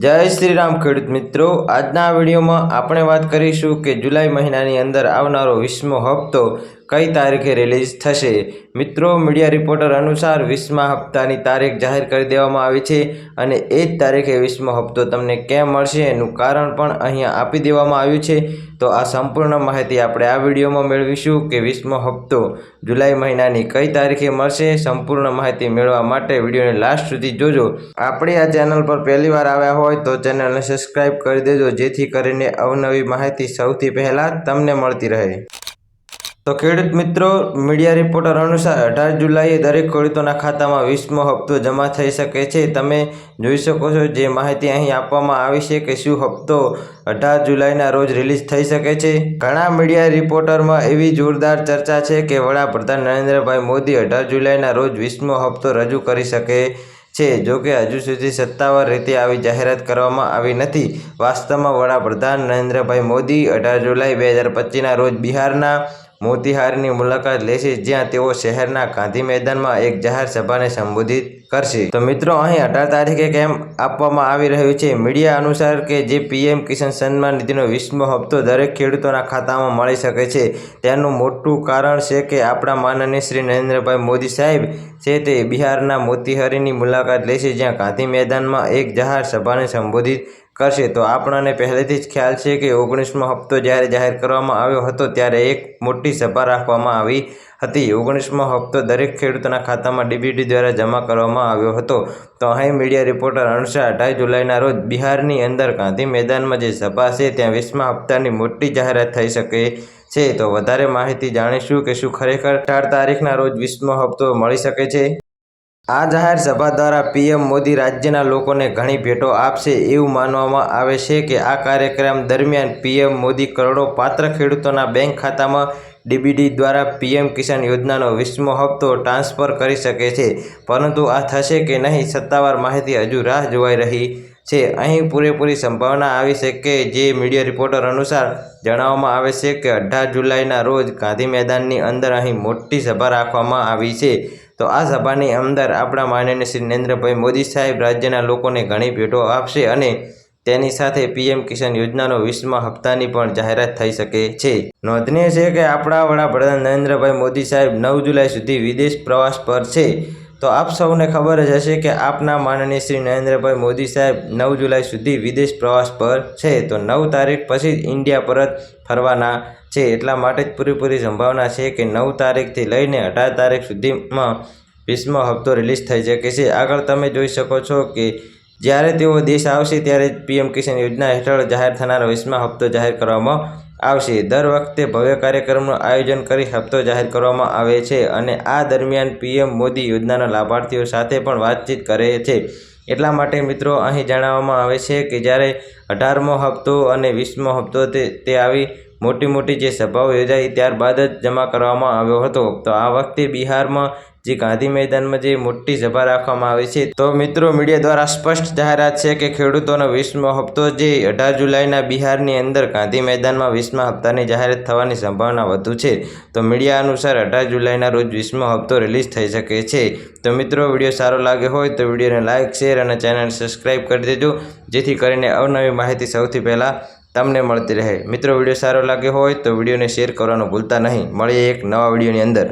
જય શ્રી રામ ખેડૂત મિત્રો. આજના વિડીયોમાં આપણે વાત કરીશું કે જુલાઈ મહિનાની અંદર આવનારો વીસમો હપ્તો કઈ તારીખે રિલીઝ થશે? મિત્રો મીડિયા રિપોર્ટર અનુસાર વીસમા હપ્તાની તારીખ જાહેર કરી દેવામાં આવી છે અને એ જ તારીખે વીસમો હપ્તો તમને કેમ મળશે એનું કારણ પણ અહીંયા આપી દેવામાં આવ્યું છે. તો આ સંપૂર્ણ માહિતી આપણે આ વિડીયોમાં મેળવીશું કે વીસમો હપ્તો જુલાઈ મહિનાની કઈ તારીખે મળશે. સંપૂર્ણ માહિતી મેળવવા માટે વિડીયોને લાસ્ટ સુધી જોજો. આપણે આ ચેનલ પર પહેલીવાર આવ્યા હોય તો ચેનલને સબસ્ક્રાઈબ કરી દેજો, જેથી કરીને અવનવી માહિતી સૌથી પહેલાં તમને મળતી રહે. તો ખેડૂત મિત્રો, મીડિયા રિપોર્ટર અનુસાર અઢાર જુલાઈએ દરેક ખેડૂતોના ખાતામાં વીસમો હપ્તો જમા થઈ શકે છે. તમે જોઈ શકો છો જે માહિતી અહીં આપવામાં આવી છે કે શું હપ્તો અઢાર જુલાઈના રોજ રિલીઝ થઈ શકે છે. ઘણા મીડિયા રિપોર્ટરમાં એવી જોરદાર ચર્ચા છે કે વડાપ્રધાન નરેન્દ્રભાઈ મોદી અઢાર જુલાઈના રોજ વીસમો હપ્તો રજૂ કરી શકે છે. જોકે હજુ સુધી સત્તાવાર રીતે આવી જાહેરાત કરવામાં આવી નથી. વાસ્તવમાં વડાપ્રધાન નરેન્દ્રભાઈ મોદી અઢાર જુલાઈ બે હજાર પચીસના રોજ બિહારના મોતિહારની મુલાકાત લેશે જ્યાં તેઓ શહેરના ગાંધી મેદાનમાં એક જાહેર સભાને સંબોધિત કરશે. તો મિત્રો, અહીં અઢાર તારીખે કેમ આપવામાં આવી રહ્યું છે. મીડિયા અનુસાર કે જે પીએમ કિસાન સન્માન નિધિનો વીસમો હપ્તો દરેક ખેડૂતોના ખાતામાં મળી શકે છે. તેનું મોટું કારણ છે કે આપણા માનનીય શ્રી નરેન્દ્રભાઈ મોદી સાહેબ છે તે બિહારના મોતીહારીની મુલાકાત લેશે જ્યાં ગાંધી મેદાનમાં એક જાહેર સભાને સંબોધિત કરશે. તો આપણને પહેલેથી જ ખ્યાલ છે કે ઓગણીસમો હપ્તો જ્યારે જાહેર કરવામાં આવ્યો હતો ત્યારે એક મોટી સભા રાખવામાં આવી હતી. ઓગણીસમો હપ્તો દરેક ખેડૂતોના ખાતામાં ડીબીટી દ્વારા જમા કરવામાં આવ્યો હતો. તો અહીં મીડિયા રિપોર્ટર અનુસાર અઢાર જુલાઈના રોજ બિહારની અંદર ગાંધી મેદાનમાં જે સભા છે ત્યાં વીસમા હપ્તાની મોટી જાહેરાત થઈ શકે છે. તો વધારે માહિતી જાણીશું કે શું ખરેખર અઢાર તારીખના રોજ વીસમો હપ્તો મળી શકે છે? આ જાહેર સભા દ્વારા પીએમ મોદી રાજ્યના લોકોને ઘણી ભેટો આપશે એવું માનવામાં આવે છે કે આ કાર્યક્રમ દરમિયાન પીએમ મોદી કરોડો પાત્ર ખેડૂતોના બેંક ખાતામાં ડીબીડી દ્વારા પીએમ કિસાન યોજનાનો વીસમો હપ્તો ટ્રાન્સફર કરી શકે છે. પરંતુ આ થશે કે નહીં સત્તાવાર માહિતી હજુ રાહ જોવાઈ રહી છે. અહીં પૂરેપૂરી સંભાવના આવી છે કે જે મીડિયા રિપોર્ટર અનુસાર જણાવવામાં આવે છે કે અઢાર જુલાઈના રોજ ગાંધી મેદાનની અંદર અહીં મોટી સભા રાખવામાં આવી છે. તો આ સભાની અંદર આપણા માનનીય શ્રી નરેન્દ્રભાઈ મોદી સાહેબ રાજ્યના લોકોને ઘણી ભેટો આપશે અને તેની સાથે પીએમ કિસાન યોજનાનો વીસમા હપ્તાની પણ જાહેરાત થઈ શકે છે. નોંધનીય છે કે આપણા વડાપ્રધાન નરેન્દ્રભાઈ મોદી સાહેબ નવ જુલાઈ સુધી વિદેશ પ્રવાસ પર છે. તો આપ સૌને ખબર જ હશે કે આપના માનનીય શ્રી નરેન્દ્રભાઈ મોદી સાહેબ નવ જુલાઈ સુધી વિદેશ પ્રવાસ પર છે. તો નવ તારીખ પછી જ ઇન્ડિયા પરત ફરવાના છે. એટલા માટે જ પૂરેપૂરી સંભાવના છે કે નવ તારીખથી લઈને અઢાર તારીખ સુધીમાં વીસમો હપ્તો રિલીઝ થઈ શકે છે. આગળ તમે જોઈ શકો છો કે જ્યારે તેઓ દેશ આવશે ત્યારે પીએમ કિસાન યોજના હેઠળ જાહેર થનારો વીસમા હપ્તો જાહેર કરવામાં આવશે. દર વખતે ભવ્ય કાર્યક્રમનું આયોજન કરી હપ્તો જાહેર કરવામાં આવે છે અને આ દરમિયાન પીએમ મોદી યોજનાના લાભાર્થીઓ સાથે પણ વાતચીત કરે છે. એટલા માટે મિત્રો અહીં જણાવવામાં આવે છે કે જ્યારે અઢારમો હપ્તો અને વીસમો હપ્તો તે આવી મોટી મોટી જે સભાઓ યોજાઈ ત્યારબાદ જ જમા કરવામાં આવ્યો હતો. તો આ વખતે બિહારમાં જે ગાંધી મેદાનમાં જે મોટી સભા રાખવામાં આવી છે, તો મિત્રો મીડિયા દ્વારા સ્પષ્ટ જાહેરાત છે કે ખેડૂતોનો વીસમો હપ્તો જે અઢાર જુલાઈના બિહારની અંદર ગાંધી મેદાનમાં વીસમા હપ્તાની જાહેરાત થવાની સંભાવના વધુ છે. તો મીડિયા અનુસાર અઢાર જુલાઈના રોજ વીસમો હપ્તો રિલીઝ થઈ શકે છે. તો મિત્રો વીડિયો સારો લાગ્યો હોય તો વિડીયોને લાઇક શેર અને ચેનલ સબસ્ક્રાઈબ કરી દેજો, જેથી કરીને અવનવી માહિતી સૌથી પહેલાં તમને મળતી રહે. મિત્રો, વીડિયો સારો લાગ્યો હોય તો વિડીયોને શેર કરવાનું ભૂલતા નહીં. મળીએ એક નવા વિડીયોની અંદર.